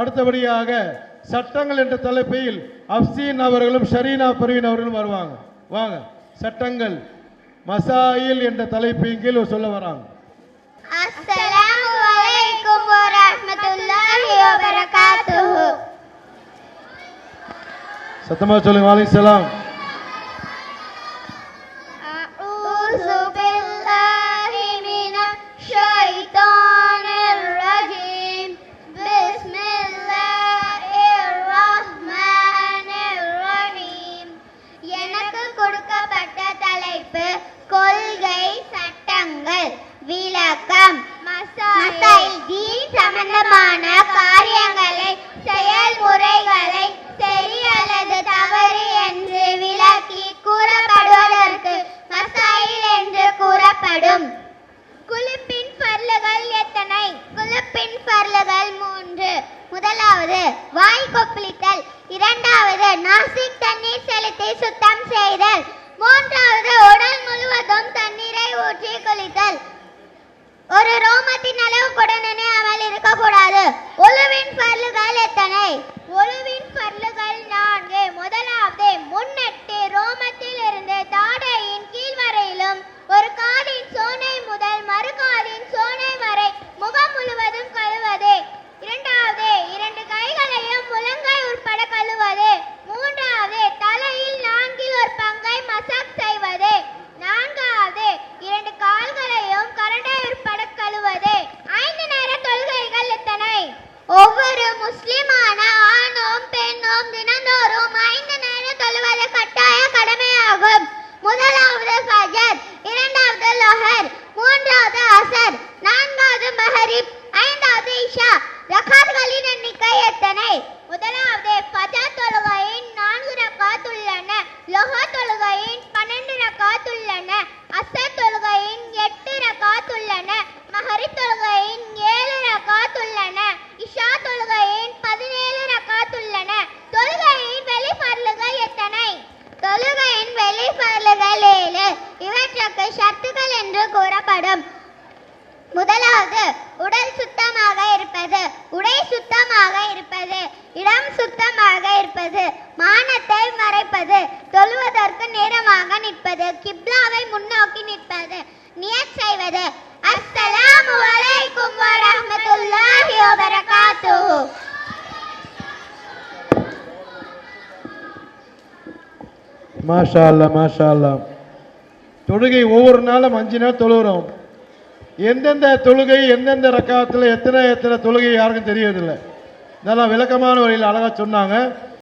அடுத்தபடியாக சட்டங்கள் என்ற தலைப்பில் அப்சீன் அவர்களும் ஷரீனா பர்வீன் அவர்களும் வருவாங்க. வாங்க சட்டங்கள். மசாயில் என்ற தலைப்பின் கீழ் சொல்ல வராங்க. சத்தமா சொல்லுங்க வாலிசலாம் விளக்கம். மசாயில் தீன் சம்பந்தமான காரியங்களை செயல்முறைகளை சரி அல்லது தவறு என்று விளக்கி கூறப்படுவதற்கு மசாயில் என்று கூறப்படும். குழுப்பின் பல்லுகள் எத்தனை? குழுப்பின் பல்லுகள் மூன்று. முதலாவது வாய் கொப்பளித்தல். இரண்டாவது நாசிக் தண்ணீர் செலுத்தி சுத்தம் செய்தல். மூன்றாவது உடல் முழுவதும் தண்ணீரை ஊற்றி குளித்தல். ஒரு ரோமத்தின் அளவு கூட அவள் இருக்கக்கூடாது. நிற்பது தொழுவதற்கு நேரமாக நிற்பது கிப்லாவை முன்னோக்கி நிற்பது நியத் செய்வது. அஸ்ஸலாமு அலைக்கும் வரஹ்மத்துல்லாஹி வபரகாத்துஹு. மாஷா அல்லா மாஷா அல்லா தொழுகை ஒவ்வொரு நாளும் அஞ்சு நாள் தொழுகிறோம். எந்தெந்த தொழுகை எந்தெந்த ரக்காத்தில் எத்தனை எத்தனை தொழுகை யாருக்கும் தெரியறதில்லை. நல்லா விளக்கமான வழியில் அழகாக சொன்னாங்க.